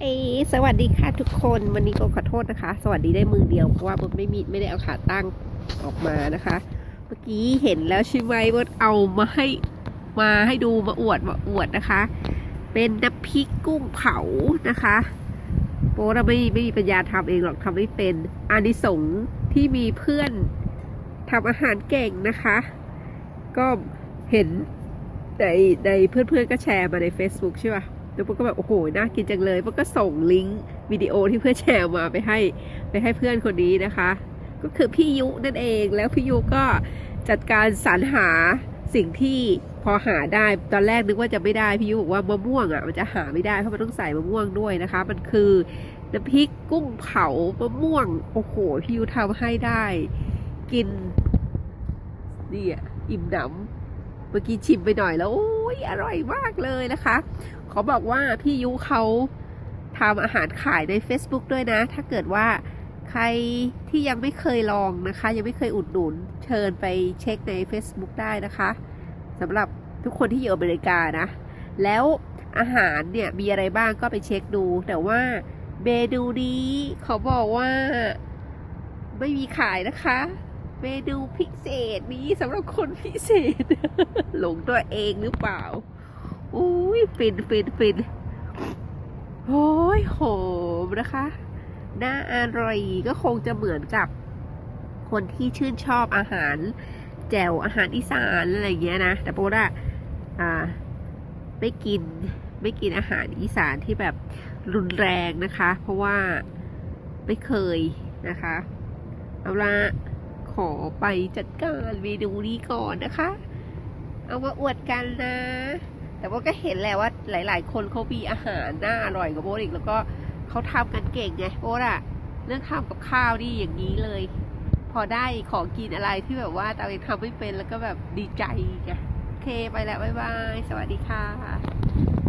เอสวัสดีค่ะทุกคนวันนี้ก็ขอโทษนะคะ สวัสดีได้มือเดียวเพราะว่าบดไม่มีไม่ได้เอาขาตั้งออกมานะคะ เมื่อกี้เห็นแล้วใช่ไหมบดเอามาให้มาให้ดูมาอวดมาอวดนะคะ เป็นน้ำพริกกุ้งเผานะคะโปเราไม่ไม่มีปัญญาทำเองหรอกทำไม่เป็นอานิสงส์ที่มีเพื่อนทำอาหารเก่งนะคะ ก็เห็นในในเพื่อนๆก็แชร์มาใน Facebook ใช่ป่ะ แล้วปุ๊กก็แบบโอ้โหน่ากินจังเลยปุ๊กก็ส่งลิงก์วิดีโอที่เพื่อนแชร์มาไปให้ไปให้เพื่อนคนนี้นะคะ ก็คือพี่ยุนั่นเองแล้วพี่ยุก็จัดการสรรหาสิ่งที่พอหาได้ตอนแรกนึกว่าจะไม่ได้พี่ยุบอกว่ามะม่วงอะมันจะหาไม่ได้เพราะมันต้องใส่มะม่วงด้วยนะคะ มันคือน้ำพริกกุ้งเผามะม่วงโอ้โหพี่ยุทำให้ได้ กินนี่อะอิ่มหนำ เมื่อกี้ชิมไปหน่อยแล้วโอ้ยอร่อยมากเลยนะคะขอบอกว่าพี่ยุเขาทำอาหารขายใน Facebook ด้วยนะ ถ้าเกิดว่าใครที่ยังไม่เคยลองนะคะ ยังไม่เคยอุดหนุน เชิญไปเช็คใน Facebook ได้นะคะสำหรับทุกคนที่อยู่อเมริกานะ แล้วอาหารเนี่ยมีอะไรบ้างก็ไปเช็คดู แต่ว่าเมนูนี้เขาบอกว่าไม่มีขายนะคะ เมนูพิเศษนี้สำหรับคนพิเศษ หลงตัวเองหรือเปล่า อุ้ยฟินฟินฟินโอ้ยหอมนะคะน่าอร่อยก็คงจะเหมือนกับ คนที่ชื่นชอบอาหาร แจ่วอาหารอีสานอะไรเงี้ยนะ แต่โบว่าอ่าไม่กินไม่กินอาหารอีสานที่แบบรุนแรงนะคะ เพราะว่าไม่เคยนะคะ เอาละ อไปจัดการเมนูนี้ก่อนนะคะ เอามาอวดกันนะ แต่ว่าก็เห็นแหละว่าหลาย ๆ คนเขามีอาหารน่าอร่อยกว่าโบทอีกแล้วก็เขาทำกันเก่งไงโบทอะเรื่องทำกับข้าวนี่อย่างนี้เลย พอได้ของกินอะไรที่แบบว่าตัวเองทำไม่เป็นแล้วก็แบบดีใจไงโอเคไปแล้วบ๊ายบาย สวัสดีค่ะ